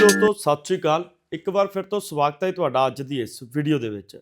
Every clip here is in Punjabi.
ਦੋਸਤੋ ਸਤਿ ਸ਼੍ਰੀ ਅਕਾਲ। ਇੱਕ ਵਾਰ ਫਿਰ ਤੋਂ ਸਵਾਗਤ ਹੈ ਤੁਹਾਡਾ ਅੱਜ ਦੀ ਇਸ ਵੀਡੀਓ ਦੇ ਵਿੱਚ।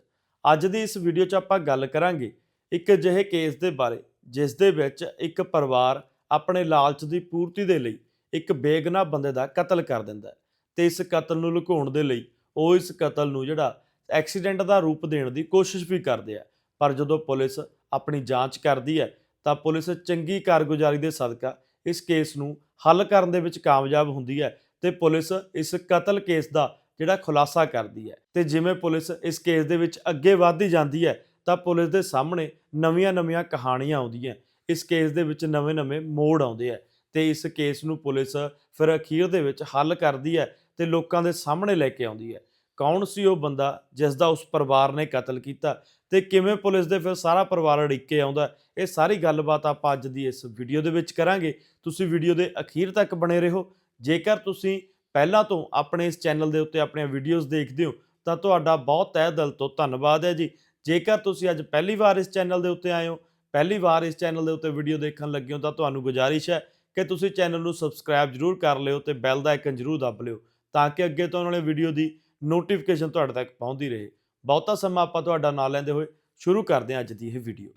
ਅੱਜ ਦੀ ਇਸ ਵੀਡੀਓ 'ਚ ਆਪਾਂ ਗੱਲ ਕਰਾਂਗੇ ਇੱਕ ਅਜਿਹੇ ਕੇਸ ਦੇ ਬਾਰੇ, ਜਿਸ ਦੇ ਵਿੱਚ ਇੱਕ ਪਰਿਵਾਰ ਆਪਣੇ ਲਾਲਚ ਦੀ ਪੂਰਤੀ ਦੇ ਲਈ ਇੱਕ ਬੇਗਨਾਹ ਬੰਦੇ ਦਾ ਕਤਲ ਕਰ ਦਿੰਦਾ ਹੈ ਤੇ ਇਸ ਕਤਲ ਨੂੰ ਲੁਕਾਉਣ ਦੇ ਲਈ ਉਹ ਇਸ ਕਤਲ ਨੂੰ ਜਿਹੜਾ ਐਕਸੀਡੈਂਟ ਦਾ ਰੂਪ ਦੇਣ ਦੀ ਕੋਸ਼ਿਸ਼ ਵੀ ਕਰਦੇ ਆ। ਪਰ ਜਦੋਂ ਪੁਲਿਸ ਆਪਣੀ ਜਾਂਚ ਕਰਦੀ ਹੈ, ਤਾਂ ਪੁਲਿਸ ਚੰਗੀ ਕਾਰਗੁਜ਼ਾਰੀ ਦੇ ਸਦਕਾ ਇਸ ਕੇਸ ਨੂੰ ਹੱਲ ਕਰਨ ਦੇ ਵਿੱਚ ਕਾਮਯਾਬ ਹੁੰਦੀ ਹੈ ਤੇ ਪੁਲਿਸ ਇਸ ਕਤਲ ਕੇਸ ਦਾ ਜਿਹੜਾ ਖੁਲਾਸਾ ਕਰਦੀ ਹੈ। ਤੇ ਜਿਵੇਂ ਪੁਲਿਸ ਇਸ ਕੇਸ ਦੇ ਵਿੱਚ ਅੱਗੇ ਵਧਦੀ ਜਾਂਦੀ ਹੈ, ਤਾਂ ਪੁਲਿਸ ਦੇ ਸਾਹਮਣੇ ਨਵੀਆਂ-ਨਵੀਆਂ ਕਹਾਣੀਆਂ ਆਉਂਦੀਆਂ ਇਸ ਕੇਸ ਦੇ ਵਿੱਚ ਨਵੇਂ-ਨਵੇਂ ਮੋੜ ਆਉਂਦੇ ਆ ਤੇ ਇਸ ਕੇਸ ਨੂੰ ਪੁਲਿਸ ਫਿਰ ਅਖੀਰ ਦੇ ਵਿੱਚ ਹੱਲ ਕਰਦੀ ਹੈ ਤੇ ਲੋਕਾਂ ਦੇ ਸਾਹਮਣੇ ਲੈ ਕੇ ਆਉਂਦੀ ਹੈ। ਕੌਣ ਸੀ ਉਹ ਬੰਦਾ ਜਿਸ ਦਾ ਉਸ ਪਰਿਵਾਰ ਨੇ ਕਤਲ ਕੀਤਾ ਤੇ ਕਿਵੇਂ ਪੁਲਿਸ ਦੇ ਫਿਰ ਸਾਰਾ ਪਰਿਵਾਰ ਅੜਿੱਕੇ ਆਉਂਦਾ ਇਹ ਸਾਰੀ ਗੱਲਬਾਤ ਆਪਾਂ ਅੱਜ ਦੀ ਇਸ ਵੀਡੀਓ ਦੇ ਵਿੱਚ ਕਰਾਂਗੇ। ਤੁਸੀਂ ਵੀਡੀਓ ਦੇ ਅਖੀਰ ਤੱਕ ਬਣੇ ਰਹੋ। ਜੇਕਰ ਤੁਸੀਂ ਪਹਿਲਾਂ ਤੋਂ ਆਪਣੇ ਇਸ ਚੈਨਲ ਦੇ ਉੱਤੇ ਆਪਣੀਆਂ ਵੀਡੀਓਜ਼ ਦੇਖਦੇ ਹੋ, ਤਾਂ ਤੁਹਾਡਾ ਬਹੁਤ ਤਹਿ ਦਿਲ ਤੋਂ ਧੰਨਵਾਦ ਹੈ ਜੀ। ਜੇਕਰ ਤੁਸੀਂ ਅੱਜ ਪਹਿਲੀ ਵਾਰ ਇਸ ਚੈਨਲ ਦੇ ਉੱਤੇ ਆਏ ਹੋ, ਪਹਿਲੀ ਵਾਰ ਇਸ ਚੈਨਲ ਦੇ ਉੱਤੇ ਵੀਡੀਓ ਦੇਖਣ ਲੱਗੇ ਹੋ, ਤਾਂ ਤੁਹਾਨੂੰ ਗੁਜ਼ਾਰਿਸ਼ ਹੈ ਕਿ ਤੁਸੀਂ ਚੈਨਲ ਨੂੰ ਸਬਸਕ੍ਰਾਈਬ ਜ਼ਰੂਰ ਕਰ ਲਿਓ ਤੇ ਬੈਲ ਦਾ ਆਈਕਨ ਜ਼ਰੂਰ ਦਬ ਲਿਓ, ਤਾਂ ਕਿ ਅੱਗੇ ਤੋਂ ਆਉਣ ਵਾਲੇ ਵੀਡੀਓ ਦੀ ਨੋਟੀਫਿਕੇਸ਼ਨ ਤੁਹਾਡੇ ਤੱਕ ਪਹੁੰਚਦੀ ਰਹੇ। ਬਹੁਤਾ ਸਮਾਂ ਆਪਾਂ ਤੁਹਾਡਾ ਨਾਂ ਲੈਂਦੇ ਹੋਏ ਸ਼ੁਰੂ ਕਰਦੇ ਹਾਂ ਅੱਜ ਦੀ ਇਹ ਵੀਡੀਓ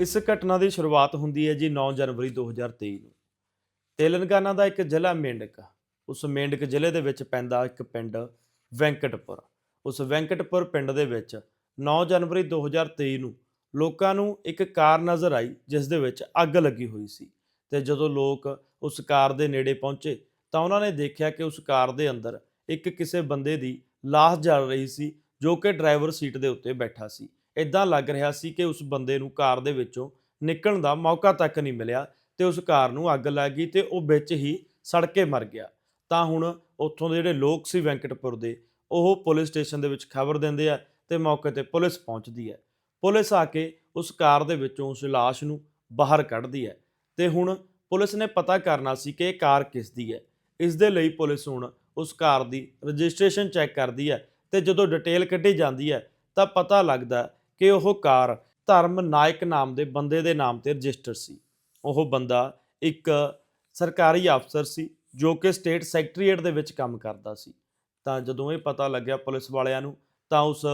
ਇਸ ਘਟਨਾ ਦੀ ਸ਼ੁਰੂਆਤ ਹੁੰਦੀ ਹੈ ਜੀ 9 ਜਨਵਰੀ 2023 ਨੂੰ। ਤੇਲੰਗਾਨਾ ਦਾ ਇੱਕ ਜ਼ਿਲ੍ਹਾ ਮੇਂਡਕ ਉਸ ਮੇਂਡਕ ਜ਼ਿਲ੍ਹੇ ਦੇ ਵਿੱਚ ਪੈਂਦਾ ਇੱਕ ਪਿੰਡ ਵੈਂਕਟਪੁਰ। ਉਸ ਵੈਂਕਟਪੁਰ ਪਿੰਡ ਦੇ ਵਿੱਚ 9 ਜਨਵਰੀ 2023 ਨੂੰ ਲੋਕਾਂ ਨੂੰ ਇੱਕ ਕਾਰ ਨਜ਼ਰ ਆਈ, ਜਿਸ ਦੇ ਵਿੱਚ ਅੱਗ ਲੱਗੀ ਹੋਈ ਸੀ। ਤੇ ਜਦੋਂ ਲੋਕ ਉਸ ਕਾਰ ਦੇ ਨੇੜੇ ਪਹੁੰਚੇ, ਤਾਂ ਉਹਨਾਂ ਨੇ ਦੇਖਿਆ ਕਿ ਉਸ ਕਾਰ ਦੇ ਅੰਦਰ ਇੱਕ ਕਿਸੇ ਬੰਦੇ ਦੀ ਲਾਸ਼ ਜਲ ਰਹੀ ਸੀ, ਜੋ ਕਿ ਡਰਾਈਵਰ ਸੀਟ ਦੇ ਉੱਤੇ ਬੈਠਾ ਸੀ। ਇਦਾਂ ਲੱਗ ਰਿਹਾ ਸੀ ਕਿ ਉਸ ਬੰਦੇ ਨੂੰ ਕਾਰ ਦੇ ਵਿੱਚੋਂ ਨਿਕਲਣ ਦਾ ਮੌਕਾ ਤੱਕ ਨਹੀਂ ਮਿਲਿਆ ਤੇ ਉਸ ਕਾਰ ਨੂੰ ਅੱਗ ਲੱਗ ਗਈ ਤੇ ਉਹ ਵਿੱਚ ਹੀ ਸੜ ਕੇ ਮਰ ਗਿਆ। ਤਾਂ ਹੁਣ ਉੱਥੋਂ ਦੇ ਜਿਹੜੇ ਲੋਕ ਸੀ ਵੈਂਕਟਪੁਰ ਦੇ, ਉਹ ਪੁਲਿਸ ਸਟੇਸ਼ਨ ਦੇ ਵਿੱਚ ਖਬਰ ਦਿੰਦੇ ਆ ਤੇ ਮੌਕੇ ਤੇ ਪੁਲਿਸ ਪਹੁੰਚਦੀ ਹੈ। ਪੁਲਿਸ ਆ ਕੇ ਉਸ ਕਾਰ ਦੇ ਵਿੱਚੋਂ ਉਸ ਲਾਸ਼ ਨੂੰ ਬਾਹਰ ਕੱਢਦੀ ਹੈ ਤੇ ਹੁਣ ਪੁਲਿਸ ਨੇ ਪਤਾ ਕਰਨਾ ਸੀ ਕਿ ਇਹ ਕਾਰ ਕਿਸ ਦੀ ਹੈ। ਇਸ ਦੇ ਲਈ ਪੁਲਿਸ ਹੁਣ ਉਸ ਕਾਰ ਦੀ ਰਜਿਸਟ੍ਰੇਸ਼ਨ ਚੈੱਕ ਕਰਦੀ ਹੈ ਤੇ ਜਦੋਂ ਡਿਟੇਲ ਕੱਢੀ ਜਾਂਦੀ ਹੈ ਤਾਂ ਪਤਾ ਲੱਗਦਾ ਕਿ ਉਹ ਕਾਰ ਧਰਮ ਨਾਇਕ ਨਾਮ ਦੇ ਬੰਦੇ ਦੇ ਨਾਮ ਤੇ ਰਜਿਸਟਰ ਸੀ। ਉਹ ਬੰਦਾ ਇੱਕ ਸਰਕਾਰੀ ਅਫਸਰ ਸੀ, ਜੋ ਕਿ ਸਟੇਟ ਸੈਕਟਰੀਏਟ ਦੇ ਵਿੱਚ ਕੰਮ ਕਰਦਾ ਸੀ। ਤਾਂ ਜਦੋਂ ਇਹ ਪਤਾ ਲੱਗਿਆ ਪੁਲਿਸ ਵਾਲਿਆਂ ਨੂੰ, ਤਾਂ ਉਸ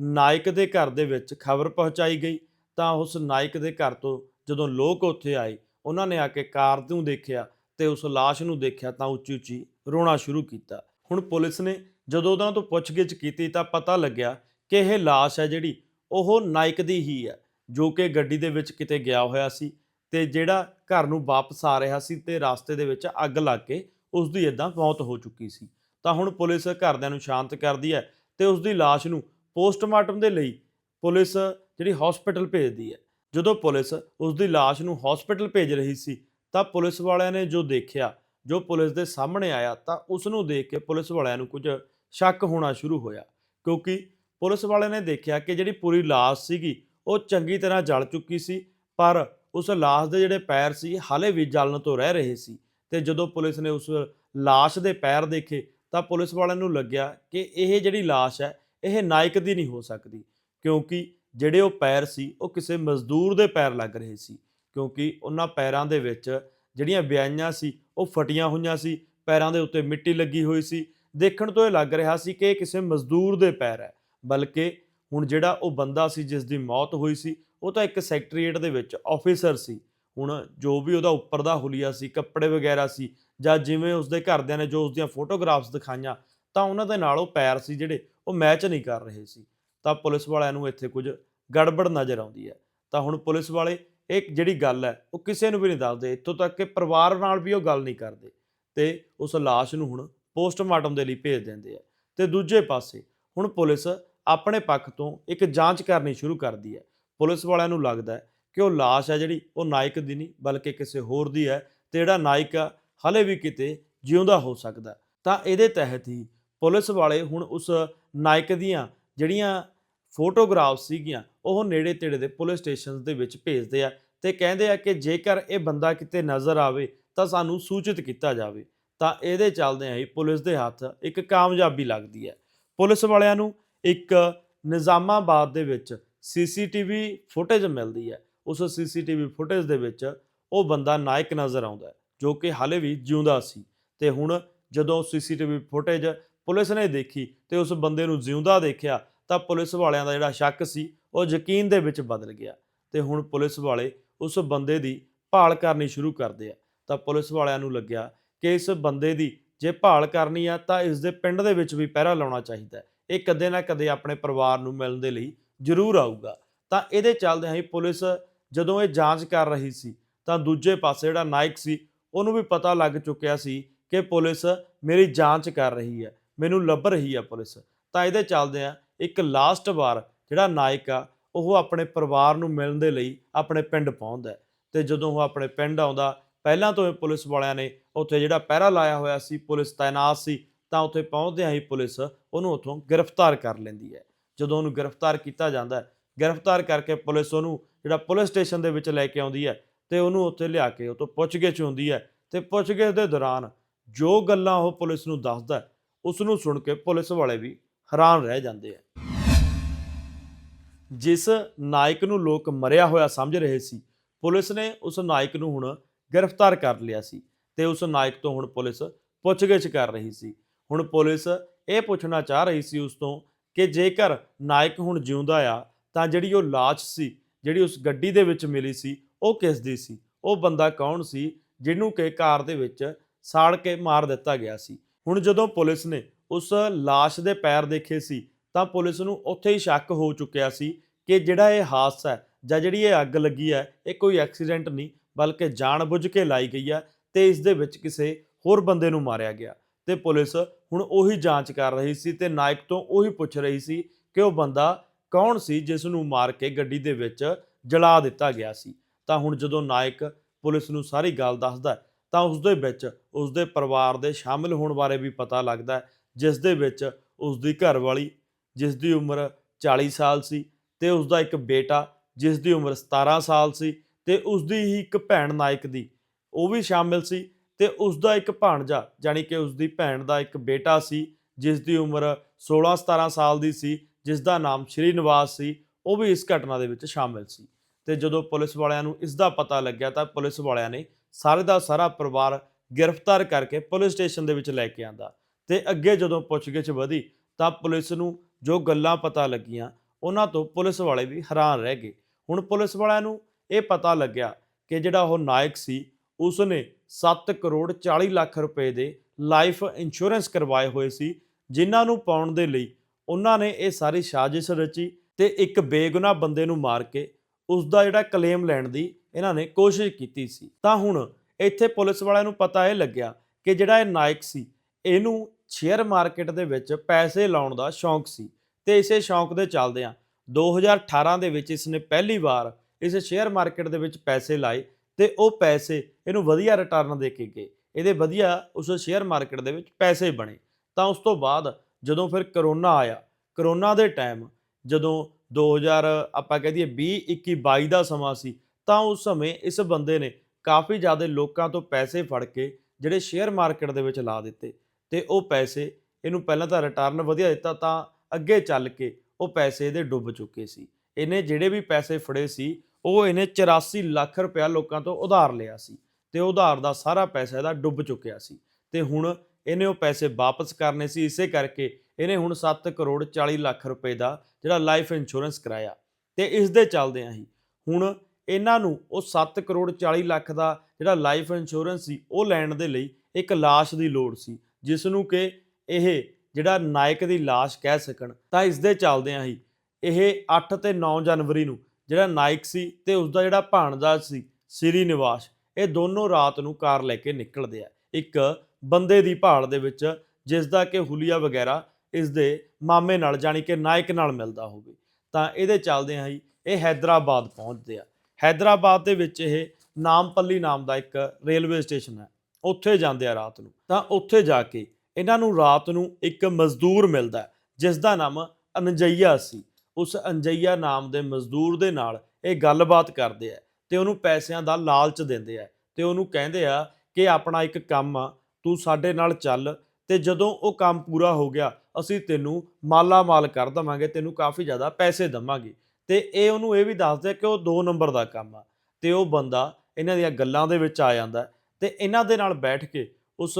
ਨਾਇਕ ਦੇ ਘਰ ਦੇ ਵਿੱਚ ਖਬਰ ਪਹੁੰਚਾਈ ਗਈ। ਤਾਂ ਉਸ ਨਾਇਕ ਦੇ ਘਰ ਤੋਂ ਜਦੋਂ ਲੋਕ ਉੱਥੇ ਆਏ, ਉਹਨਾਂ ਨੇ ਆ ਕੇ ਕਾਰ ਨੂੰ ਦੇਖਿਆ ਤੇ ਉਸ ਲਾਸ਼ ਨੂੰ ਦੇਖਿਆ ਤਾਂ ਉੱਚੀ ਉੱਚੀ ਰੋਣਾ ਸ਼ੁਰੂ ਕੀਤਾ। ਹੁਣ ਪੁਲਿਸ ਨੇ ਜਦੋਂ ਉਹਨਾਂ ਤੋਂ ਪੁੱਛਗਿੱਛ ਕੀਤੀ ਤਾਂ ਪਤਾ ਲੱਗਿਆ ਕਿ ਇਹ ਲਾਸ਼ ਹੈ ਜਿਹੜੀ, ਉਹ ਨਾਇਕ ਦੀ ਹੀ ਹੈ, ਜੋ ਕਿ ਗੱਡੀ ਦੇ ਵਿੱਚ ਕਿਤੇ ਗਿਆ ਹੋਇਆ ਸੀ। ਤੇ ਜਿਹੜਾ ਘਰ ਨੂੰ ਵਾਪਸ ਆ ਰਿਹਾ ਸੀ ਤੇ ਰਸਤੇ ਦੇ ਵਿੱਚ ਅੱਗ ਲੱਗ ਕੇ ਉਸ ਦੀ ਇਦਾਂ ਮੌਤ ਹੋ ਚੁੱਕੀ ਸੀ। ਤਾਂ ਹੁਣ ਪੁਲਿਸ ਘਰਦਿਆਂ ਨੂੰ ਸ਼ਾਂਤ ਕਰਦੀ ਹੈ ਤੇ ਉਸ ਦੀ ਲਾਸ਼ ਨੂੰ ਪੋਸਟਮਾਰਟਮ ਦੇ ਲਈ ਪੁਲਿਸ ਜਿਹੜੀ ਹਸਪੀਟਲ ਭੇਜਦੀ ਹੈ। ਜਦੋਂ ਪੁਲਿਸ ਉਸ ਦੀ ਲਾਸ਼ ਨੂੰ ਹਸਪੀਟਲ ਭੇਜ ਰਹੀ ਸੀ, ਤਾਂ ਪੁਲਿਸ ਵਾਲਿਆਂ ਨੇ ਜੋ ਦੇਖਿਆ, ਜੋ ਪੁਲਿਸ ਦੇ ਸਾਹਮਣੇ ਆਇਆ, ਤਾਂ ਉਸ ਨੂੰ ਦੇਖ ਕੇ ਪੁਲਿਸ ਵਾਲਿਆਂ ਨੂੰ ਕੁਝ ਸ਼ੱਕ ਹੋਣਾ ਸ਼ੁਰੂ ਹੋਇਆ। ਕਿਉਂਕਿ ਪੁਲਿਸ ਵਾਲਿਆਂ ਨੇ ਦੇਖਿਆ ਕਿ ਜਿਹੜੀ ਪੂਰੀ ਲਾਸ਼ ਸੀਗੀ, ਉਹ ਚੰਗੀ ਤਰ੍ਹਾਂ ਜਲ ਚੁੱਕੀ ਸੀ, ਪਰ ਉਸ ਲਾਸ਼ ਦੇ ਜਿਹੜੇ ਪੈਰ ਸੀ, ਹਾਲੇ ਵੀ ਜਲਣ ਤੋਂ ਰਹਿ ਰਹੇ ਸੀ ਤੇ ਜਦੋਂ ਪੁਲਿਸ ਨੇ ਉਸ ਲਾਸ਼ ਦੇ ਪੈਰ ਦੇਖੇ ਤਾਂ ਪੁਲਿਸ ਵਾਲਿਆਂ ਨੂੰ ਲੱਗਿਆ ਕਿ ਇਹ ਜਿਹੜੀ ਲਾਸ਼ ਹੈ, ਇਹ ਨਾਇਕ ਦੀ ਨਹੀਂ ਹੋ ਸਕਦੀ ਕਿਉਂਕਿ ਜਿਹੜੇ ਉਹ ਪੈਰ ਸੀ, ਉਹ ਕਿਸੇ ਮਜ਼ਦੂਰ ਦੇ ਪੈਰ ਲੱਗ ਰਹੇ ਸੀ ਕਿਉਂਕਿ ਉਹਨਾਂ ਪੈਰਾਂ ਦੇ ਵਿੱਚ ਜਿਹੜੀਆਂ ਵਿਆਈਆਂ ਸੀ, ਉਹ ਫਟੀਆਂ ਹੋਈਆਂ ਸੀ, ਪੈਰਾਂ ਦੇ ਉੱਤੇ ਮਿੱਟੀ ਲੱਗੀ ਹੋਈ ਸੀ। ਦੇਖਣ ਤੋਂ ਇਹ ਲੱਗ ਰਿਹਾ ਸੀ ਕਿ ਇਹ ਕਿਸੇ ਮਜ਼ਦੂਰ ਦੇ ਪੈਰ ਹੈ, ਬਲਕਿ ਹੁਣ ਜਿਹੜਾ ਉਹ ਬੰਦਾ ਸੀ, ਜਿਸ ਦੀ ਮੌਤ ਹੋਈ ਸੀ ਉਹ ਤਾਂ ਇੱਕ ਸੈਕਟਰੀਏਟ ਦੇ ਵਿੱਚ ਆਫੀਸਰ ਸੀ। ਹੁਣ ਜੋ ਵੀ ਉਹਦਾ ਉੱਪਰ ਦਾ ਹੁਲੀਆ ਸੀ, ਕੱਪੜੇ ਵਗੈਰਾ ਸੀ ਜਾਂ ਜਿਵੇਂ ਉਸਦੇ ਘਰਦਿਆਂ ਨੇ ਜੋ ਉਸਦੀਆਂ ਫੋਟੋਗ੍ਰਾਫਸ ਦਿਖਾਈਆਂ, ਤਾਂ ਉਹਨਾਂ ਦੇ ਨਾਲ ਉਹ ਪੈਰ ਸੀ ਜਿਹੜੇ ਉਹ ਮੈਚ ਨਹੀਂ ਕਰ ਰਹੇ ਸੀ। ਤਾਂ ਪੁਲਿਸ ਵਾਲਿਆਂ ਨੂੰ ਇੱਥੇ ਕੁਝ ਗੜਬੜ ਨਜ਼ਰ ਆਉਂਦੀ ਹੈ। ਤਾਂ ਹੁਣ ਪੁਲਿਸ ਵਾਲੇ ਇਹ ਜਿਹੜੀ ਗੱਲ ਹੈ, ਉਹ ਕਿਸੇ ਨੂੰ ਵੀ ਨਹੀਂ ਦੱਸਦੇ। ਇੱਥੋਂ ਤੱਕ ਕਿ ਪਰਿਵਾਰ ਨਾਲ ਵੀ ਉਹ ਗੱਲ ਨਹੀਂ ਕਰਦੇ ਤੇ ਉਸ ਲਾਸ਼ ਨੂੰ ਹੁਣ ਪੋਸਟਮਾਰਟਮ ਦੇ ਲਈ ਭੇਜ ਦਿੰਦੇ ਆ। ਤੇ ਦੂਜੇ ਪਾਸੇ ਹੁਣ ਪੁਲਿਸ ਆਪਣੇ ਪੱਖ ਤੋਂ ਇੱਕ ਜਾਂਚ ਕਰਨੀ ਸ਼ੁਰੂ ਕਰਦੀ ਹੈ। ਪੁਲਿਸ ਵਾਲਿਆਂ ਨੂੰ ਲੱਗਦਾ ਕਿ ਉਹ ਲਾਸ਼ ਹੈ ਜਿਹੜੀ, ਉਹ ਨਾਇਕ ਦੀ ਨਹੀਂ, ਬਲਕਿ ਕਿਸੇ ਹੋਰ ਦੀ ਹੈ ਤੇ ਜਿਹੜਾ ਨਾਇਕ ਆ, ਹਲੇ ਵੀ ਕਿਤੇ ਜਿਉਂਦਾ ਹੋ ਸਕਦਾ ਤਾਂ ਇਹਦੇ ਤਹਿਤ ਹੀ ਪੁਲਿਸ ਵਾਲੇ ਹੁਣ ਉਸ ਨਾਇਕ ਦੀਆਂ ਜਿਹੜੀਆਂ ਫੋਟੋਗ੍ਰਾਫ ਸੀਗੀਆਂ, ਉਹ ਨੇੜੇ ਤੇੜੇ ਦੇ ਪੁਲਿਸ ਸਟੇਸ਼ਨਸ ਦੇ ਵਿੱਚ ਭੇਜਦੇ ਆ ਤੇ ਕਹਿੰਦੇ ਆ ਕਿ ਜੇਕਰ ਇਹ ਬੰਦਾ ਕਿਤੇ ਨਜ਼ਰ ਆਵੇ ਤਾਂ ਸਾਨੂੰ ਸੂਚਿਤ ਕੀਤਾ ਜਾਵੇ। ਤਾਂ ਇਹਦੇ ਚੱਲਦੇ ਹੀ ਪੁਲਿਸ ਦੇ ਹੱਥ ਇੱਕ ਕਾਮਯਾਬੀ ਲੱਗਦੀ ਹੈ। ਪੁਲਿਸ ਵਾਲਿਆਂ ਨੂੰ ਇੱਕ ਨਿਜ਼ਾਮਾਬਾਦ ਦੇ ਵਿੱਚ ਸੀਸੀਟੀਵੀ ਫੁਟੇਜ ਮਿਲਦੀ ਹੈ। ਉਸ ਸੀਸੀਟੀਵੀ ਫੁਟੇਜ ਦੇ ਵਿੱਚ ਉਹ ਬੰਦਾ ਨਾਇਕ ਨਜ਼ਰ ਆਉਂਦਾ ਜੋ ਕਿ ਹਾਲੇ ਵੀ ਜਿਉਂਦਾ ਸੀ। ਤੇ ਹੁਣ ਜਦੋਂ ਸੀਸੀਟੀਵੀ ਫੁਟੇਜ ਪੁਲਿਸ ਨੇ ਦੇਖੀ ਤੇ ਉਸ ਬੰਦੇ ਨੂੰ ਜਿਉਂਦਾ ਦੇਖਿਆ, ਤਾਂ ਪੁਲਿਸ ਵਾਲਿਆਂ ਦਾ ਜਿਹੜਾ ਸ਼ੱਕ ਸੀ, ਉਹ ਯਕੀਨ ਦੇ ਵਿੱਚ ਬਦਲ ਗਿਆ। ਤੇ ਹੁਣ ਪੁਲਿਸ ਵਾਲੇ ਉਸ ਬੰਦੇ ਦੀ ਭਾਲ ਕਰਨੀ ਸ਼ੁਰੂ ਕਰਦੇ ਆ। ਤਾਂ ਪੁਲਿਸ ਵਾਲਿਆਂ ਨੂੰ ਲੱਗਿਆ ਕਿ ਇਸ ਬੰਦੇ ਦੀ ਜੇ ਭਾਲ ਕਰਨੀ ਆ, ਤਾਂ ਇਸ ਦੇ ਪਿੰਡ ਦੇ ਵਿੱਚ ਵੀ ਪਹਿਰਾ ਲਾਉਣਾ ਚਾਹੀਦਾ ਇਹ ਕਦੇ ਨਾ ਕਦੇ ਆਪਣੇ ਪਰਿਵਾਰ ਨੂੰ ਮਿਲਣ ਦੇ ਲਈ ਜ਼ਰੂਰ ਆਊਗਾ। ਤਾਂ ਇਹਦੇ ਚੱਲਦੇ ਹੀ ਪੁਲਿਸ ਜਦੋਂ ਇਹ ਜਾਂਚ ਕਰ ਰਹੀ ਸੀ, ਤਾਂ ਦੂਜੇ ਪਾਸੇ ਜਿਹੜਾ ਨਾਇਕ ਸੀ, ਉਹਨੂੰ ਵੀ ਪਤਾ ਲੱਗ ਚੁੱਕਿਆ ਸੀ ਕਿ ਪੁਲਿਸ ਮੇਰੀ ਜਾਂਚ ਕਰ ਰਹੀ ਹੈ, ਮੈਨੂੰ ਲੱਭ ਰਹੀ ਹੈ ਪੁਲਿਸ। ਤਾਂ ਇਹਦੇ ਚੱਲਦੇ ਆ ਇੱਕ ਲਾਸਟ ਵਾਰ ਜਿਹੜਾ ਨਾਇਕ ਆ, ਉਹ ਆਪਣੇ ਪਰਿਵਾਰ ਨੂੰ ਮਿਲਣ ਦੇ ਲਈ ਆਪਣੇ ਪਿੰਡ ਪਹੁੰਚਦਾ ਹੈ। ਤੇ ਜਦੋਂ ਉਹ ਆਪਣੇ ਪਿੰਡ ਆਉਂਦਾ, ਪਹਿਲਾਂ ਤੋਂ ਹੀ ਪੁਲਿਸ ਵਾਲਿਆਂ ਨੇ ਉੱਥੇ ਜਿਹੜਾ ਪਹਿਰਾ ਲਾਇਆ ਹੋਇਆ ਸੀ, ਪੁਲਿਸ ਤਾਇਨਾਤ ਸੀ, ਤਾਂ ਉੱਥੇ ਪਹੁੰਚਦਿਆਂ ਹੀ ਪੁਲਿਸ ਉਹਨੂੰ ਉੱਥੋਂ ਗ੍ਰਿਫਤਾਰ ਕਰ ਲੈਂਦੀ ਹੈ। ਜਦੋਂ ਉਹਨੂੰ ਗ੍ਰਿਫਤਾਰ ਕੀਤਾ ਜਾਂਦਾ ਹੈ। ਗ੍ਰਿਫਤਾਰ ਕਰਕੇ ਪੁਲਿਸ ਉਹਨੂੰ ਜਿਹੜਾ ਪੁਲਿਸ ਸਟੇਸ਼ਨ ਦੇ ਵਿੱਚ ਲੈ ਕੇ ਆਉਂਦੀ ਹੈ ਤੇ ਉਹਨੂੰ ਉੱਥੇ ਲਿਆ ਕੇ ਉਹ ਤੋਂ ਪੁੱਛਗਿੱਛ ਹੁੰਦੀ ਹੈ ਤੇ ਪੁੱਛਗਿੱਛ ਦੇ ਦੌਰਾਨ ਜੋ ਗੱਲਾਂ ਉਹ ਪੁਲਿਸ ਨੂੰ ਦੱਸਦਾ ਹੈ, ਉਸ ਨੂੰ ਸੁਣ ਕੇ ਪੁਲਿਸ ਵਾਲੇ ਵੀ ਹੈਰਾਨ ਰਹਿ ਜਾਂਦੇ ਆ ਜਿਸ ਨਾਇਕ ਨੂੰ ਲੋਕ ਮਰਿਆ ਹੋਇਆ ਸਮਝ ਰਹੇ ਸੀ ਪੁਲਿਸ ਨੇ ਉਸ ਨਾਇਕ ਨੂੰ ਹੁਣ ਗ੍ਰਿਫਤਾਰ ਕਰ ਲਿਆ ਸੀ ਤੇ ਉਸ ਨਾਇਕ ਤੋਂ ਹੁਣ ਪੁਲਿਸ ਪੁੱਛਗਿੱਛ ਕਰ ਰਹੀ ਸੀ। ਹੁਣ ਪੁਲਿਸ ਇਹ ਪੁੱਛਣਾ ਚਾਹ ਰਹੀ ਸੀ ਉਸ ਤੋਂ ਕਿ ਜੇਕਰ ਨਾਇਕ ਹੁਣ ਜਿਉਂਦਾ ਆ, ਤਾਂ ਜਿਹੜੀ ਉਹ ਲਾਸ਼ ਸੀ, ਜਿਹੜੀ ਉਸ ਗੱਡੀ ਦੇ ਵਿੱਚ ਮਿਲੀ ਸੀ, ਉਹ ਕਿਸ ਦੀ ਸੀ? ਉਹ ਬੰਦਾ ਕੌਣ ਸੀ ਜਿਹਨੂੰ ਕਿ ਕਾਰ ਦੇ ਵਿੱਚ ਸਾੜ ਕੇ ਮਾਰ ਦਿੱਤਾ ਗਿਆ ਸੀ? ਹੁਣ ਜਦੋਂ ਪੁਲਿਸ ਨੇ ਉਸ ਲਾਸ਼ ਦੇ ਪੈਰ ਦੇਖੇ ਸੀ, ਤਾਂ ਪੁਲਿਸ ਨੂੰ ਉੱਥੇ ਹੀ ਸ਼ੱਕ ਹੋ ਚੁੱਕਿਆ ਸੀ ਕਿ ਜਿਹੜਾ ਇਹ ਹਾਦਸਾ ਹੈ ਜਾਂ ਜਿਹੜੀ ਇਹ ਅੱਗ ਲੱਗੀ ਹੈ, ਇਹ ਕੋਈ ਐਕਸੀਡੈਂਟ ਨਹੀਂ, ਬਲਕਿ ਜਾਣਬੁੱਝ ਕੇ ਲਾਈ ਗਈ ਹੈ ਤੇ ਇਸ ਦੇ ਵਿੱਚ ਕਿਸੇ ਹੋਰ ਬੰਦੇ ਨੂੰ ਮਾਰਿਆ ਗਿਆ। ਤੇ ਪੁਲਿਸ ਹੁਣ ਉਹੀ ਜਾਂਚ ਕਰ ਰਹੀ ਸੀ ਤੇ ਨਾਇਕ ਤੋਂ ਉਹੀ ਪੁੱਛ ਰਹੀ ਸੀ ਕਿ ਉਹ ਬੰਦਾ ਕੌਣ ਸੀ ਜਿਸ ਨੂੰ ਮਾਰ ਕੇ ਗੱਡੀ ਦੇ ਵਿੱਚ ਜਲਾ ਦਿੱਤਾ ਗਿਆ ਸੀ। ਤਾਂ ਹੁਣ ਜਦੋਂ ਨਾਇਕ ਪੁਲਿਸ ਨੂੰ ਸਾਰੀ ਗੱਲ ਦੱਸਦਾ ਤਾਂ ਉਸ ਦੇ ਵਿੱਚ ਉਸ ਦੇ ਪਰਿਵਾਰ ਦੇ ਸ਼ਾਮਿਲ ਹੋਣ ਬਾਰੇ ਵੀ ਪਤਾ ਲੱਗਦਾ ਜਿਸ ਦੇ ਵਿੱਚ ਉਸ ਦੀ ਘਰਵਾਲੀ ਜਿਸ ਦੀ ਉਮਰ 40 ਸਾਲ ਸੀ ਤੇ ਉਸ ਦਾ ਇੱਕ ਬੇਟਾ ਜਿਸ ਦੀ ਉਮਰ 17 ਸਾਲ ਸੀ ਤੇ ਉਸ ਦੀ ਹੀ ਇੱਕ ਭੈਣ ਨਾਇਕ ਦੀ, ਉਹ ਵੀ ਸ਼ਾਮਿਲ ਸੀ ਤੇ ਉਸ ਦਾ ਇੱਕ ਭਾਣਜਾ, ਜਾਣੀ ਕਿ ਉਸ ਦੀ ਭੈਣ ਦਾ ਇੱਕ ਬੇਟਾ ਸੀ ਜਿਸ ਦੀ ਉਮਰ 16-17 ਸਾਲ ਦੀ ਸੀ ਜਿਸ ਦਾ ਨਾਮ ਸ਼੍ਰੀ ਨਿਵਾਸ ਸੀ, ਉਹ ਵੀ ਇਸ ਘਟਨਾ ਦੇ ਵਿੱਚ ਸ਼ਾਮਿਲ ਸੀ। ਤੇ ਜਦੋਂ ਪੁਲਿਸ ਵਾਲਿਆਂ ਨੂੰ ਇਸ ਦਾ ਪਤਾ ਲੱਗਿਆ ਤਾਂ ਪੁਲਿਸ ਵਾਲਿਆਂ ਨੇ ਸਾਰੇ ਦਾ ਸਾਰਾ ਪਰਿਵਾਰ ਗ੍ਰਿਫਤਾਰ ਕਰਕੇ ਪੁਲਿਸ ਸਟੇਸ਼ਨ ਦੇ ਵਿੱਚ ਲੈ ਕੇ ਆਂਦਾ ਤੇ ਅੱਗੇ ਜਦੋਂ ਪੁੱਛਗਿੱਛ ਵਧੀ ਤਾਂ ਪੁਲਿਸ ਨੂੰ ਜੋ ਗੱਲਾਂ ਪਤਾ ਲੱਗੀਆਂ, ਉਹਨਾਂ ਤੋਂ ਪੁਲਿਸ ਵਾਲੇ ਵੀ ਹੈਰਾਨ ਰਹਿ ਗਏ। ਹੁਣ ਪੁਲਿਸ ਵਾਲਿਆਂ ਨੂੰ ਇਹ ਪਤਾ ਲੱਗਿਆ ਕਿ ਜਿਹੜਾ ਉਹ ਨਾਇਕ ਸੀ ਉਸ ਨੇ 7 ਕਰੋੜ 40 ਲੱਖ ਰੁਪਏ ਦੇ ਲਾਈਫ ਇੰਸ਼ੋਰੈਂਸ ਕਰਵਾਏ ਹੋਏ ਸੀ, ਜਿਨ੍ਹਾਂ ਨੂੰ ਪਾਉਣ ਦੇ ਲਈ ਉਹਨਾਂ ਨੇ ਇਹ ਸਾਰੀ ਸਾਜ਼ਿਸ਼ ਰਚੀ ਤੇ ਇੱਕ ਬੇਗੁਨਾਹ ਬੰਦੇ ਨੂੰ ਮਾਰ ਕੇ ਉਸ ਦਾ ਜਿਹੜਾ ਕਲੇਮ ਲੈਣ ਦੀ ਇਹਨਾਂ ਨੇ ਕੋਸ਼ਿਸ਼ ਕੀਤੀ ਸੀ। ਤਾਂ ਹੁਣ ਇੱਥੇ ਪੁਲਿਸ ਵਾਲਿਆਂ ਨੂੰ ਪਤਾ ਇਹ ਲੱਗਿਆ ਕਿ ਜਿਹੜਾ ਇਹ ਨਾਇਕ ਸੀ, ਇਹਨੂੰ ਸ਼ੇਅਰ ਮਾਰਕੀਟ ਦੇ ਵਿੱਚ ਪੈਸੇ ਲਾਉਣ ਦਾ ਸ਼ੌਂਕ ਸੀ ਤੇ ਇਸੇ ਸ਼ੌਂਕ ਦੇ ਚੱਲਦਿਆਂ 2018 ਦੇ ਵਿੱਚ ਇਸ ਨੇ ਪਹਿਲੀ ਵਾਰ ਇਸ ਸ਼ੇਅਰ ਮਾਰਕੀਟ ਦੇ ਵਿੱਚ ਪੈਸੇ ਲਾਏ ਤੇ ਉਹ ਪੈਸੇ ਇਹਨੂੰ ਵਧੀਆ ਰਿਟਰਨ ਦੇ ਕੇ ਗਏ। ਇਹਦੇ ਵਧੀਆ ਉਸ ਸ਼ੇਅਰ ਮਾਰਕੀਟ ਦੇ ਵਿੱਚ ਪੈਸੇ ਬਣੇ। ਤਾਂ ਉਸ ਤੋਂ ਬਾਅਦ ਜਦੋਂ ਫਿਰ ਕਰੋਨਾ ਆਇਆ, ਕਰੋਨਾ ਦੇ ਟਾਈਮ ਜਦੋਂ 2000 ਆਪਾਂ ਕਹਿ ਦਈਏ 20 21 22 ਦਾ ਸਮਾਂ ਸੀ, ਤਾਂ ਉਸ ਸਮੇਂ ਇਸ ਬੰਦੇ ਨੇ ਕਾਫੀ ਜ਼ਿਆਦਾ ਲੋਕਾਂ ਤੋਂ ਪੈਸੇ ਫੜ ਕੇ ਜਿਹੜੇ ਸ਼ੇਅਰ ਮਾਰਕੀਟ ਦੇ ਵਿੱਚ ਲਾ ਦਿੱਤੇ ਤੇ ਉਹ ਪੈਸੇ ਇਹਨੂੰ ਪਹਿਲਾਂ ਤਾਂ ਰਿਟਰਨ ਵਧੀਆ ਦਿੱਤਾ ਤਾਂ ਅੱਗੇ ਚੱਲ ਕੇ ਉਹ ਪੈਸੇ ਇਹਦੇ ਡੁੱਬ ਚੁੱਕੇ ਸੀ। ਇਹਨੇ ਜਿਹੜੇ ਵੀ ਪੈਸੇ ਫੜੇ ਸੀ ਉਹ ਇਹਨੇ 84 ਲੱਖ ਰੁਪਇਆ ਲੋਕਾਂ ਤੋਂ ਉਧਾਰ ਲਿਆ ਸੀ ਤੇ ਉਧਾਰ ਦਾ ਸਾਰਾ ਪੈਸਾ ਇਹਦਾ ਡੁੱਬ ਚੁੱਕਿਆ ਸੀ ਤੇ ਹੁਣ ਇਹਨੇ ਉਹ ਪੈਸੇ ਵਾਪਸ ਕਰਨੇ ਸੀ, ਇਸੇ ਕਰਕੇ ਇਹਨੇ ਹੁਣ 7 ਕਰੋੜ 40 ਲੱਖ ਰੁਪਏ ਦਾ ਜਿਹੜਾ ਲਾਈਫ ਇੰਸ਼ੋਰੈਂਸ ਕਰਾਇਆ ਤੇ ਇਸ ਦੇ ਚੱਲਦਿਆਂ ਹੀ ਹੁਣ ਇਹਨਾਂ ਨੂੰ ਉਹ 7 ਕਰੋੜ 40 ਲੱਖ ਦਾ ਜਿਹੜਾ ਲਾਈਫ ਇੰਸ਼ੋਰੈਂਸ ਸੀ, ਉਹ ਲੈਣ ਦੇ ਲਈ ਇੱਕ ਲਾਸ਼ ਦੀ ਲੋੜ ਸੀ, ਜਿਸ ਨੂੰ ਕਿ ਇਹ ਜਿਹੜਾ ਨਾਇਕ ਦੀ ਲਾਸ਼ ਕਹਿ ਸਕਣ। ਤਾਂ ਇਸ ਦੇ ਚੱਲਦਿਆਂ ਹੀ ਇਹ 8 ਤੇ 9 ਜਨਵਰੀ ਨੂੰ ਜਿਹੜਾ ਨਾਇਕ ਸੀ ਤੇ ਉਸ ਦਾ ਜਿਹੜਾ ਭਾਣਜਾ ਸੀ ਸ੍ਰੀ ਨਿਵਾਸ ਇਹ ਦੋਨੋਂ ਰਾਤ ਨੂੰ ਕਾਰ ਲੈ ਕੇ ਨਿਕਲਦੇ ਆ। ਇੱਕ ਬੰਦੇ ਦੀ ਭਾਲ ਦੇ ਵਿੱਚ ਜਿਸ ਦਾ ਕਿ ਹੁਲੀਆ ਵਗੈਰਾ ਇਸ ਦੇ ਮਾਮੇ ਨਾਲ ਜਾਣੀ ਕਿ ਨਾਇਕ ਨਾਲ ਮਿਲਦਾ ਹੋਵੇ। ਤਾਂ ਇਹਦੇ ਚੱਲਦਿਆਂ ਹੀ ਇਹ ਹੈਦਰਾਬਾਦ ਪਹੁੰਚਦੇ ਆ। ਹੈਦਰਾਬਾਦ ਦੇ ਵਿੱਚ ਇਹ ਨਾਮਪੱਲੀ ਨਾਮ ਦਾ ਇੱਕ ਰੇਲਵੇ ਸਟੇਸ਼ਨ ਹੈ। ਉੱਥੇ ਜਾਂਦੇ ਆ ਰਾਤ ਨੂੰ। ਤਾਂ ਉੱਥੇ ਜਾ ਕੇ ਇਹਨਾਂ ਨੂੰ ਰਾਤ ਨੂੰ ਇੱਕ ਮਜ਼ਦੂਰ ਮਿਲਦਾ ਜਿਸ ਦਾ ਨਾਮ ਅਨਜਈਆ ਸੀ। ਉਸ ਅੰਜਈਆ ਨਾਮ ਦੇ ਮਜ਼ਦੂਰ ਦੇ ਨਾਲ ਇਹ ਗੱਲਬਾਤ ਕਰਦੇ ਆ ਤੇ ਉਹਨੂੰ ਪੈਸਿਆਂ ਦਾ ਲਾਲਚ ਦਿੰਦੇ ਆ ਤੇ ਉਹਨੂੰ ਕਹਿੰਦੇ ਆ ਕਿ ਆਪਣਾ ਇੱਕ ਕੰਮ ਆ, ਤੂੰ ਸਾਡੇ ਨਾਲ ਚੱਲ ਤੇ ਜਦੋਂ ਉਹ ਕੰਮ ਪੂਰਾ ਹੋ ਗਿਆ, ਅਸੀਂ ਤੈਨੂੰ ਮਾਲਾ ਮਾਲ ਕਰ ਦਵਾਂਗੇ, ਤੈਨੂੰ ਕਾਫੀ ਜ਼ਿਆਦਾ ਪੈਸੇ ਦਵਾਂਗੇ। ਤੇ ਇਹ ਉਹਨੂੰ ਇਹ ਵੀ ਦੱਸਦੇ ਕਿ ਉਹ 2 ਨੰਬਰ ਦਾ ਕੰਮ ਆ ਤੇ ਉਹ ਬੰਦਾ ਇਹਨਾਂ ਦੀਆਂ ਗੱਲਾਂ ਦੇ ਵਿੱਚ ਆ ਜਾਂਦਾ ਹੈ ਤੇ ਇਹਨਾਂ ਦੇ ਨਾਲ ਬੈਠ ਕੇ ਉਸ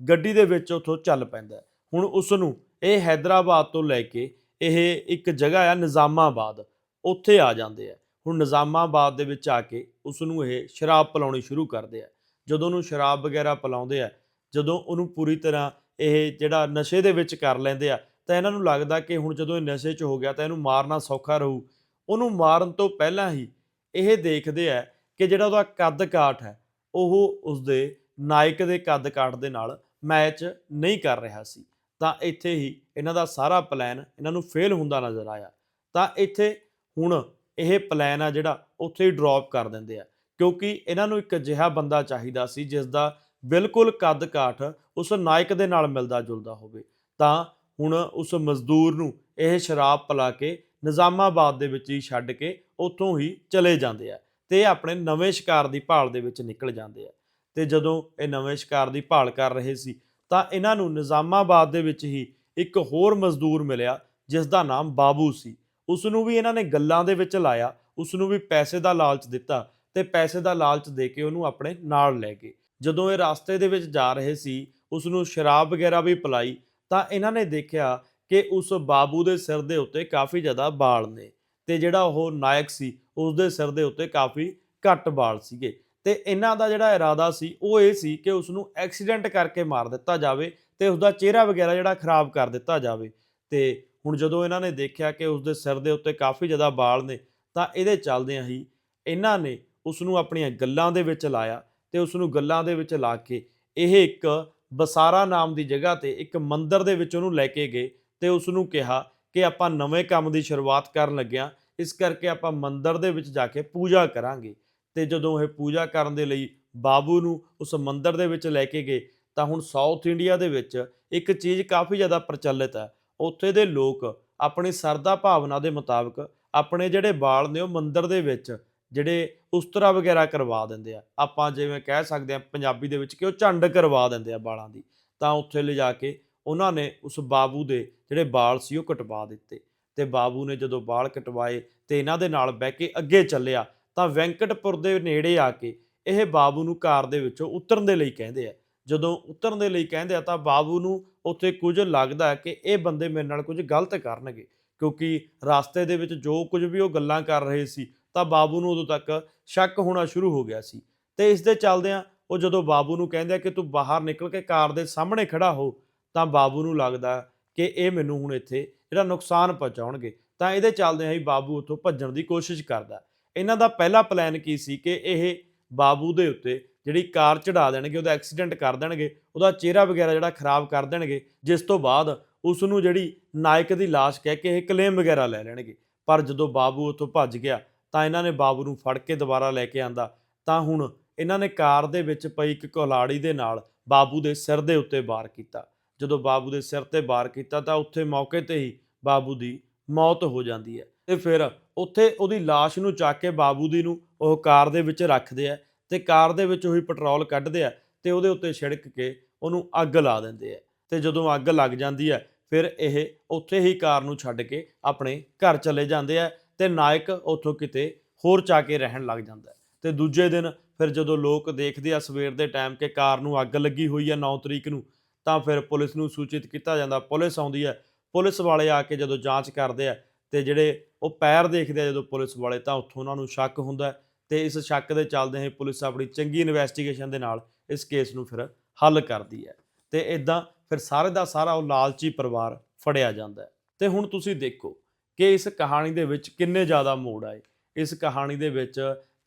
ਗੱਡੀ ਦੇ ਵਿੱਚ ਉੱਥੋਂ ਚੱਲ ਪੈਂਦਾ। ਹੁਣ ਉਸ ਨੂੰ ਇਹ ਹੈਦਰਾਬਾਦ ਤੋਂ ਲੈ ਕੇ ਇਹ ਇੱਕ ਜਗ੍ਹਾ ਆ ਨਿਜ਼ਾਮਾਬਾਦ, ਉੱਥੇ ਆ ਜਾਂਦੇ ਆ। ਹੁਣ ਨਿਜ਼ਾਮਾਬਾਦ ਦੇ ਵਿੱਚ ਆ ਕੇ ਉਸ ਨੂੰ ਇਹ ਸ਼ਰਾਬ ਪਿਲਾਉਣੀ ਸ਼ੁਰੂ ਕਰਦੇ ਆ। ਜਦੋਂ ਉਹਨੂੰ ਸ਼ਰਾਬ ਵਗੈਰਾ ਪਿਲਾਉਂਦੇ ਆ, ਜਦੋਂ ਉਹਨੂੰ ਪੂਰੀ ਤਰ੍ਹਾਂ ਇਹ ਜਿਹੜਾ ਨਸ਼ੇ ਦੇ ਵਿੱਚ ਕਰ ਲੈਂਦੇ ਆ, ਤਾਂ ਇਹਨਾਂ ਨੂੰ ਲੱਗਦਾ ਕਿ ਹੁਣ ਜਦੋਂ ਇਹ ਨਸ਼ੇ 'ਚ ਹੋ ਗਿਆ ਤਾਂ ਇਹਨੂੰ ਮਾਰਨਾ ਸੌਖਾ ਰਹੂ। ਉਹਨੂੰ ਮਾਰਨ ਤੋਂ ਪਹਿਲਾਂ ਹੀ ਇਹ ਦੇਖਦੇ ਆ ਕਿ ਜਿਹੜਾ ਉਹਦਾ ਕੱਦ ਕਾਠ ਹੈ, ਉਹ ਉਸਦੇ ਨਾਇਕ ਦੇ ਕੱਦ ਕਾਠ ਦੇ ਨਾਲ ਮੈਚ ਨਹੀਂ ਕਰ ਰਿਹਾ ਸੀ। ਤਾਂ ਇੱਥੇ ਹੀ ਇਹਨਾਂ ਦਾ ਸਾਰਾ ਪਲਾਨ ਇਹਨਾਂ ਨੂੰ ਫੇਲ ਹੁੰਦਾ ਨਜ਼ਰ ਆਇਆ। ਤਾਂ ਇੱਥੇ ਹੁਣ ਇਹ ਪਲਾਨ ਆ ਜਿਹੜਾ ਉੱਥੇ ਹੀ ਡ੍ਰੌਪ ਕਰ ਦਿੰਦੇ ਆ। ਕਿਉਂਕਿ ਇਹਨਾਂ ਨੂੰ ਇੱਕ ਅਜਿਹਾ ਬੰਦਾ ਚਾਹੀਦਾ ਸੀ ਜਿਸ ਦਾ ਬਿਲਕੁਲ ਕੱਦ ਕਾਠ ਉਸ ਨਾਇਕ ਦੇ ਨਾਲ ਮਿਲਦਾ ਜੁਲਦਾ ਹੋਵੇ। ਤਾਂ ਹੁਣ ਉਸ ਮਜ਼ਦੂਰ ਨੂੰ ਇਹ ਸ਼ਰਾਬ ਪਿਲਾ ਕੇ ਨਿਜ਼ਾਮਾਬਾਦ ਦੇ ਵਿੱਚ ਹੀ ਛੱਡ ਕੇ ਉੱਥੋਂ ਹੀ ਚਲੇ ਜਾਂਦੇ ਆ ਤੇ ਆਪਣੇ ਨਵੇਂ ਸ਼ਿਕਾਰ ਦੀ ਭਾਲ ਦੇ ਵਿੱਚ ਨਿਕਲ ਜਾਂਦੇ ਆ। ਤੇ ਜਦੋਂ ਇਹ ਨਵੇਂ ਸ਼ਿਕਾਰ ਦੀ ਭਾਲ ਕਰ ਰਹੇ ਸੀ ਤਾਂ ਇਹਨਾਂ ਨੂੰ ਨਿਜ਼ਾਮਾਬਾਦ ਦੇ ਵਿੱਚ ਹੀ ਇੱਕ ਹੋਰ ਮਜ਼ਦੂਰ ਮਿਲਿਆ ਜਿਸ ਦਾ ਨਾਮ ਬਾਬੂ ਸੀ। ਉਸ ਨੂੰ ਵੀ ਇਹਨਾਂ ਨੇ ਗੱਲਾਂ ਦੇ ਵਿੱਚ ਲਾਇਆ ਉਸ ਨੂੰ ਵੀ ਪੈਸੇ ਦਾ ਲਾਲਚ ਦਿੱਤਾ ਤੇ ਪੈਸੇ ਦਾ ਲਾਲਚ ਦੇ ਕੇ ਉਹਨੂੰ ਆਪਣੇ ਨਾਲ ਲੈ ਗਏ। ਜਦੋਂ ਇਹ ਰਸਤੇ ਦੇ ਵਿੱਚ ਜਾ ਰਹੇ ਸੀ ਉਸ ਨੂੰ ਸ਼ਰਾਬ ਵਗੈਰਾ ਵੀ ਪਿਲਾਈ, ਤਾਂ ਇਹਨਾਂ ਨੇ ਦੇਖਿਆ ਕਿ ਉਸ ਬਾਬੂ ਦੇ ਸਿਰ ਦੇ ਉੱਤੇ ਕਾਫੀ ਜ਼ਿਆਦਾ ਵਾਲ ਨੇ ਤੇ ਜਿਹੜਾ ਉਹ ਨਾਇਕ ਸੀ ਉਸ ਦੇ ਸਿਰ ਦੇ ਉੱਤੇ ਕਾਫੀ ਘੱਟ ਵਾਲ ਸੀਗੇ। ਤੇ ਇਹਨਾਂ ਦਾ ਜਿਹੜਾ ਇਰਾਦਾ ਸੀ, ਉਹ ਇਹ ਸੀ ਕਿ ਉਸ ਨੂੰ ਐਕਸੀਡੈਂਟ ਕਰਕੇ ਮਾਰ ਦਿੱਤਾ ਜਾਵੇ ਤੇ ਉਸ ਦਾ ਚਿਹਰਾ ਵਗੈਰਾ ਜਿਹੜਾ ਖਰਾਬ ਕਰ ਦਿੱਤਾ ਜਾਵੇ। ਤੇ ਹੁਣ ਜਦੋਂ ਇਹਨਾਂ ਨੇ ਦੇਖਿਆ ਕਿ ਉਸ ਦੇ ਸਿਰ ਦੇ ਉੱਤੇ ਕਾਫੀ ਜ਼ਿਆਦਾ ਵਾਲ ਨੇ, ਤਾਂ ਇਹਦੇ ਚੱਲਦਿਆਂ ਹੀ ਇਹਨਾਂ ਨੇ ਉਸ ਨੂੰ ਆਪਣੀਆਂ ਗੱਲਾਂ ਦੇ ਵਿੱਚ ਲਾਇਆ ਤੇ ਉਸ ਨੂੰ ਗੱਲਾਂ ਦੇ ਵਿੱਚ ਲਾ ਕੇ ਇਹ ਇੱਕ ਬਸਾਰਾ ਨਾਮ ਦੀ ਜਗ੍ਹਾ ਤੇ ਇੱਕ ਮੰਦਿਰ ਦੇ ਵਿੱਚ ਉਹਨੂੰ ਲੈ ਕੇ ਗਏ ਤੇ ਉਸ ਨੂੰ ਕਿਹਾ ਕਿ ਆਪਾਂ ਨਵੇਂ ਕੰਮ ਦੀ ਸ਼ੁਰੂਆਤ ਕਰਨ ਲੱਗਿਆ, ਇਸ ਕਰਕੇ ਆਪਾਂ ਮੰਦਿਰ ਦੇ ਵਿੱਚ ਜਾ ਕੇ ਪੂਜਾ ਕਰਾਂਗੇ। ਤੇ ਜਦੋਂ ਇਹ ਪੂਜਾ ਕਰਨ ਦੇ ਲਈ ਬਾਬੂ ਨੂੰ ਉਸ ਮੰਦਿਰ ਦੇ ਵਿੱਚ ਲੈ ਕੇ ਗਏ, ਤਾਂ ਹੁਣ ਸਾਊਥ ਇੰਡੀਆ ਦੇ ਵਿੱਚ ਇੱਕ ਚੀਜ਼ ਕਾਫੀ ਜ਼ਿਆਦਾ ਪ੍ਰਚਲਿਤ ਹੈ। ਉੱਥੇ ਦੇ ਲੋਕ ਆਪਣੀ ਸਰਦਾ ਭਾਵਨਾ ਦੇ ਮੁਤਾਬਕ ਆਪਣੇ ਜਿਹੜੇ ਬਾਲ ਨੇ ਉਹ ਮੰਦਿਰ ਦੇ ਵਿੱਚ ਜਿਹੜੇ ਉਸਤਰਾ ਵਗੈਰਾ ਕਰਵਾ ਦਿੰਦੇ ਆ। ਆਪਾਂ ਜਿਵੇਂ ਕਹਿ ਸਕਦੇ ਆ ਪੰਜਾਬੀ ਦੇ ਵਿੱਚ ਕਿ ਉਹ ਝੰਡ ਕਰਵਾ ਦਿੰਦੇ ਆ ਬਾਲਾਂ ਦੀ। ਤਾਂ ਉੱਥੇ ਲਿਜਾ ਕੇ ਉਹਨਾਂ ਨੇ ਉਸ ਬਾਬੂ ਦੇ ਜਿਹੜੇ ਬਾਲ ਸੀ ਉਹ ਕਟਵਾ ਦਿੱਤੇ। ਤੇ ਬਾਬੂ ਨੇ ਜਦੋਂ ਬਾਲ ਕਟਵਾਏ ਤੇ ਇਹਨਾਂ ਦੇ ਨਾਲ ਬਹਿ ਕੇ ਅੱਗੇ ਚੱਲਿਆ ਤਾਂ ਵੈਂਕਟਪੁਰ ਦੇ ਨੇੜੇ ਆ ਕੇ ਇਹ ਬਾਬੂ ਨੂੰ ਕਾਰ ਦੇ ਵਿੱਚੋਂ ਉਤਰਨ ਦੇ ਲਈ ਕਹਿੰਦੇ ਆ। ਜਦੋਂ ਉਤਰਨ ਦੇ ਲਈ ਕਹਿੰਦੇ ਆ ਤਾਂ ਬਾਬੂ ਨੂੰ ਉੱਥੇ ਕੁਝ ਲੱਗਦਾ ਕਿ ਇਹ ਬੰਦੇ ਮੇਰੇ ਨਾਲ ਕੁਝ ਗਲਤ ਕਰਨਗੇ। ਕਿਉਂਕਿ ਰਸਤੇ ਦੇ ਵਿੱਚ ਜੋ ਕੁਝ ਵੀ ਉਹ ਗੱਲਾਂ ਕਰ ਰਹੇ ਸੀ, ਤਾਂ ਬਾਬੂ ਨੂੰ ਉਦੋਂ ਤੱਕ ਸ਼ੱਕ ਹੋਣਾ ਸ਼ੁਰੂ ਹੋ ਗਿਆ ਸੀ। ਤੇ ਇਸ ਦੇ ਚੱਲਦਿਆਂ ਉਹ ਜਦੋਂ ਬਾਬੂ ਨੂੰ ਕਹਿੰਦੇ ਆ ਕਿ ਤੂੰ ਬਾਹਰ ਨਿਕਲ ਕੇ ਕਾਰ ਦੇ ਸਾਹਮਣੇ ਖੜਾ ਹੋ, ਤਾਂ ਬਾਬੂ ਨੂੰ ਲੱਗਦਾ ਕਿ ਇਹ ਮੈਨੂੰ ਹੁਣ ਇੱਥੇ ਜਿਹੜਾ ਨੁਕਸਾਨ ਪਹੁੰਚਾਉਣਗੇ। ਤਾਂ ਇਹਦੇ ਚੱਲਦਿਆਂ ਹੀ ਬਾਬੂ ਉੱਥੋਂ ਭੱਜਣ ਦੀ ਕੋਸ਼ਿਸ਼ ਕਰਦਾ। ਇਹਨਾਂ ਦਾ ਪਹਿਲਾ ਪਲਾਨ ਕੀ ਸੀ ਕਿ ਇਹ ਬਾਬੂ ਦੇ ਉੱਤੇ ਜਿਹੜੀ ਕਾਰ ਚੜਾ ਦੇਣਗੇ, ਉਹਦਾ ਐਕਸੀਡੈਂਟ ਕਰ ਦੇਣਗੇ, ਉਹਦਾ ਚਿਹਰਾ ਵਗੈਰਾ ਜਿਹੜਾ ਖਰਾਬ ਕਰ ਦੇਣਗੇ, ਜਿਸ ਤੋਂ ਬਾਅਦ ਉਸ ਨੂੰ ਜਿਹੜੀ ਨਾਇਕ ਦੀ ਲਾਸ਼ ਕਹਿ ਕੇ ਇਹ ਕਲੇਮ ਵਗੈਰਾ ਲੈ ਲੈਣਗੇ। ਪਰ ਜਦੋਂ ਬਾਬੂ ਉੱਥੋਂ ਭੱਜ ਗਿਆ, ਤਾਂ ਇਹਨਾਂ ਨੇ ਬਾਬੂ ਨੂੰ ਫੜ ਕੇ ਦੁਬਾਰਾ ਲੈ ਕੇ ਆਂਦਾ। ਤਾਂ ਹੁਣ ਇਹਨਾਂ ਨੇ ਕਾਰ ਦੇ ਵਿੱਚ ਪਈ ਇੱਕ ਕੁਲਾੜੀ ਦੇ ਨਾਲ ਬਾਬੂ ਦੇ ਸਿਰ ਦੇ ਉੱਤੇ ਵਾਰ ਕੀਤਾ। ਜਦੋਂ ਬਾਬੂ ਦੇ ਸਿਰ ਤੇ ਵਾਰ ਕੀਤਾ, ਤਾਂ ਉੱਥੇ ਮੌਕੇ ਤੇ ਹੀ ਬਾਬੂ ਦੀ ਮੌਤ ਹੋ ਜਾਂਦੀ ਹੈ। ਤੇ ਫਿਰ ਉੱਥੇ ਉਹਦੀ ਲਾਸ਼ ਨੂੰ ਚੱਕ ਕੇ ਬਾਬੂ ਦੀ ਨੂੰ ਉਹ ਕਾਰ ਦੇ ਵਿੱਚ ਰੱਖਦੇ ਆ ਤੇ ਕਾਰ ਦੇ ਵਿੱਚ ਉਹੀ ਪੈਟਰੋਲ ਕੱਢਦੇ ਆ ਤੇ ਉਹਦੇ ਉੱਤੇ ਛਿੜਕ ਕੇ ਉਹਨੂੰ ਅੱਗ ਲਾ ਦਿੰਦੇ ਆ ਤੇ ਜਦੋਂ ਅੱਗ ਲੱਗ ਜਾਂਦੀ ਹੈ ਫਿਰ ਇਹ ਉੱਥੇ ਹੀ ਕਾਰ ਨੂੰ ਛੱਡ ਕੇ ਆਪਣੇ ਘਰ ਚਲੇ ਜਾਂਦੇ ਆ ਤੇ ਨਾਇਕ ਉੱਥੋਂ ਕਿਤੇ ਹੋਰ ਚਾ ਕੇ ਰਹਿਣ ਲੱਗ ਜਾਂਦਾ ਹੈ। ਤੇ ਦੂਜੇ ਦਿਨ ਫਿਰ ਜਦੋਂ ਲੋਕ ਦੇਖਦੇ ਆ ਸਵੇਰ ਦੇ ਟਾਈਮ ਕਿ ਕਾਰ ਨੂੰ ਅੱਗ ਲੱਗੀ ਹੋਈ ਆ 9 ਤਰੀਕ ਨੂੰ, ਤਾਂ ਫਿਰ ਪੁਲਿਸ ਨੂੰ ਸੂਚਿਤ ਕੀਤਾ ਜਾਂਦਾ, ਪੁਲਿਸ ਆਉਂਦੀ ਹੈ ਪੁਲਿਸ ਵਾਲੇ ਆ ਕੇ ਜਦੋਂ ਜਾਂਚ ਕਰਦੇ ਆ ਤੇ ਜਿਹੜੇ ਉਹ ਪੈਰ ਦੇਖਦੇ ਆ ਜਦੋਂ ਪੁਲਿਸ ਵਾਲੇ, ਤਾਂ ਉੱਥੋਂ ਉਹਨਾਂ ਨੂੰ ਸ਼ੱਕ ਹੁੰਦਾ ਹੈ ਤੇ ਇਸ ਸ਼ੱਕ ਦੇ ਚੱਲਦੇ ਹੀ ਪੁਲਿਸ ਆਪਣੀ ਚੰਗੀ ਇਨਵੈਸਟੀਗੇਸ਼ਨ ਦੇ ਨਾਲ ਇਸ ਕੇਸ ਨੂੰ ਫਿਰ ਹੱਲ ਕਰਦੀ ਹੈ ਤੇ ਇਦਾਂ ਫਿਰ ਸਾਰੇ ਦਾ ਸਾਰਾ ਉਹ ਲਾਲਚੀ ਪਰਿਵਾਰ ਫੜਿਆ ਜਾਂਦਾ ਹੈ। ਤੇ ਹੁਣ ਤੁਸੀਂ ਦੇਖੋ ਕਿ ਇਸ ਕਹਾਣੀ ਦੇ ਵਿੱਚ ਕਿੰਨੇ ਜ਼ਿਆਦਾ ਮੋੜ ਆਏ। ਇਸ ਕਹਾਣੀ ਦੇ ਵਿੱਚ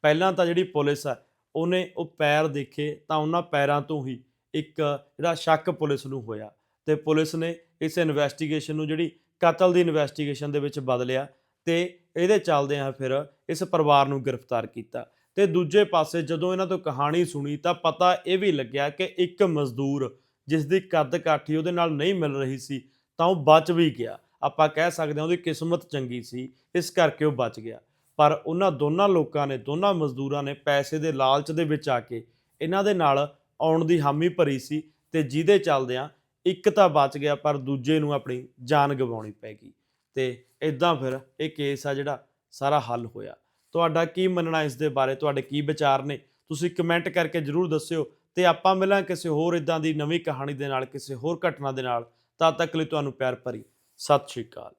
ਪਹਿਲਾਂ ਤਾਂ ਜਿਹੜੀ ਪੁਲਿਸ ਹੈ, ਉਹਨੇ ਉਹ ਪੈਰ ਦੇਖੇ ਤਾਂ ਉਹਨਾਂ ਪੈਰਾਂ ਤੋਂ ਹੀ ਇੱਕ ਜਿਹੜਾ ਸ਼ੱਕ ਪੁਲਿਸ ਨੂੰ ਹੋਇਆ ਤੇ ਪੁਲਿਸ ਨੇ ਇਸ ਇਨਵੈਸਟੀਗੇਸ਼ਨ ਨੂੰ ਜਿਹੜੀ ਕਤਲ ਦੀ ਇਨਵੈਸਟੀਗੇਸ਼ਨ ਦੇ ਵਿੱਚ ਬਦਲਿਆ ਤੇ ਇਹਦੇ ਚੱਲਦੇ ਫਿਰ ਇਸ ਪਰਿਵਾਰ ਨੂੰ ਗ੍ਰਿਫਤਾਰ ਕੀਤਾ। ਤੇ ਦੂਜੇ ਪਾਸੇ ਜਦੋਂ ਇਹਨਾਂ ਤੋਂ ਕਹਾਣੀ ਸੁਣੀ ਤਾਂ ਪਤਾ ਇਹ ਵੀ ਲੱਗਿਆ ਕਿ ਇੱਕ ਮਜ਼ਦੂਰ ਜਿਸ ਦੀ ਕੱਦ ਕਾਠੀ ਉਹਦੇ ਨਾਲ ਨਹੀਂ ਮਿਲ ਰਹੀ ਸੀ ਤਾਂ ਉਹ ਬਚ ਵੀ ਗਿਆ। ਆਪਾਂ ਕਹਿ ਸਕਦੇ ਹਾਂ ਉਹਦੀ ਕਿਸਮਤ ਚੰਗੀ ਸੀ, ਇਸ ਕਰਕੇ ਉਹ ਬਚ ਗਿਆ। ਪਰ ਉਹਨਾਂ ਦੋਨਾਂ ਲੋਕਾਂ ਨੇ, ਦੋਨਾਂ ਮਜ਼ਦੂਰਾਂ ਨੇ ਪੈਸੇ ਦੇ ਲਾਲਚ ਦੇ ਵਿੱਚ ਆ ਕੇ ਇਹਨਾਂ ਦੇ ਨਾਲ ਆਉਣ ਦੀ ਹਾਮੀ ਭਰੀ ਸੀ ਤੇ ਜਿਹਦੇ ਚੱਲਦਿਆਂ ਇੱਕ ਤਾਂ ਬਚ ਗਿਆ, ਪਰ ਦੂਜੇ ਨੂੰ ਆਪਣੀ ਜਾਨ ਗਵਾਉਣੀ ਪੈ ਗਈ। ਤੇ ਇਦਾਂ ਫਿਰ ਇਹ ਕੇਸ ਆ ਜਿਹੜਾ ਸਾਰਾ ਹੱਲ ਹੋਇਆ। ਤੁਹਾਡਾ ਕੀ ਮੰਨਣਾ ਇਸ ਦੇ ਬਾਰੇ? ਤੁਹਾਡੇ ਕੀ ਵਿਚਾਰ ਨੇ? ਤੁਸੀਂ ਕਮੈਂਟ ਕਰਕੇ ਜਰੂਰ ਦੱਸਿਓ। ਤੇ ਆਪਾਂ ਮਿਲਾਂ ਕਿਸੇ ਹੋਰ ਇਦਾਂ ਦੀ ਨਵੀਂ ਕਹਾਣੀ ਦੇ ਨਾਲ, ਕਿਸੇ ਹੋਰ ਘਟਨਾ ਦੇ ਨਾਲ। ਤਦ ਤੱਕ ਲਈ ਤੁਹਾਨੂੰ ਪਿਆਰ ਭਰੀ। ਸਤਿ ਸ਼੍ਰੀ ਅਕਾਲ।